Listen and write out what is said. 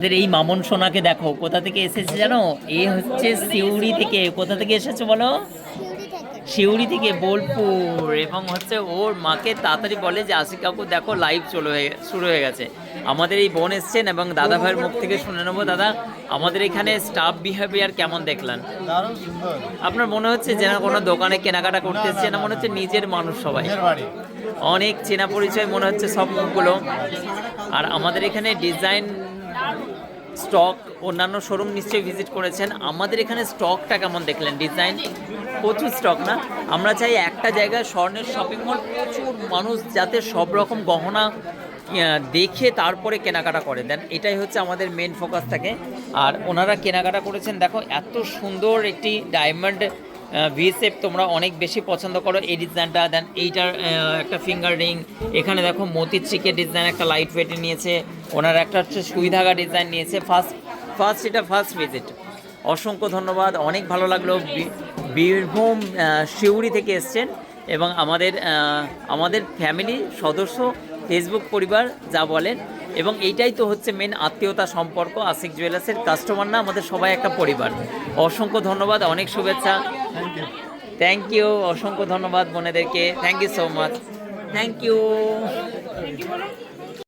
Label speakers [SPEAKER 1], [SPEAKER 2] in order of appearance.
[SPEAKER 1] এই মামন সোনাকে দেখো, কোথা থেকে এসেছে জানো? এ হচ্ছে সিউড়ি থেকে। কোথা থেকে এসেছে বলো? সিউড়ি থেকে বোলপুর এবং হচ্ছে ওর মাকে তাড়াতাড়ি বলে যে আশিক কাকু দেখো লাইভ চলে হয়ে শুরু হয়ে গেছে। আমাদের এই বোন এসছেন এবং দাদা ভাইয়ের মুখ থেকে শুনে নেব। দাদা আমাদের এখানে স্টাফ বিহেভিয়ার কেমন দেখলেন? আপনার মনে হচ্ছে যে না কোনো দোকানে কেনাকাটা করতে এসছে না মনে হচ্ছে নিজের মানুষ সবাই। অনেক চেনা পরিচয় মনে হচ্ছে সব মুখগুলো। আর আমাদের এখানে ডিজাইন স্টক, অন্যান্য শোরুম নিশ্চয়ই ভিজিট করেছেন। আমাদের এখানে স্টকটা কেমন দেখলেন? ডিজাইন? প্রচুর স্টক না? আমরা চাই একটা জায়গায় স্বর্ণের শপিং মল, প্রচুর মানুষ যাতে সব রকম গহনা দেখে তারপরে কেনাকাটা করে। দেন এটাই হচ্ছে আমাদের মেন ফোকাস থাকে। আর ওনারা কেনাকাটা করেছেন, দেখো, এত সুন্দর একটি ডায়মন্ড ভিএসএফ তোমরা অনেক বেশি পছন্দ করো। এই ডিজাইনটা দেন এইটার একটা ফিঙ্গার রিং এখানে দেখো মতির চিকের ডিজাইন একটা লাইট ওয়েটে নিয়েছে। ওনার একটা হচ্ছে সুই ধাগা ডিজাইন নিয়েছে। ফার্স্ট ফার্স্ট এটা ফার্স্ট ভিজিট অসংখ্য ধন্যবাদ। অনেক ভালো লাগল। বীরভূম সিউড়ি থেকে এসছেন এবং আমাদের আমাদের ফ্যামিলি সদস্য ফেসবুক পরিবার যা বলেন। এবং এইটাই তো হচ্ছে মেন আত্মীয়তা সম্পর্ক। আশিক জুয়েলার্সের কাস্টমার না, আমাদের সবাই একটা পরিবার। অসংখ্য ধন্যবাদ। অনেক শুভেচ্ছা। থ্যাংক ইউ অসংখ্য ধন্যবাদ বোনেদেরকে. Thank you so much thank you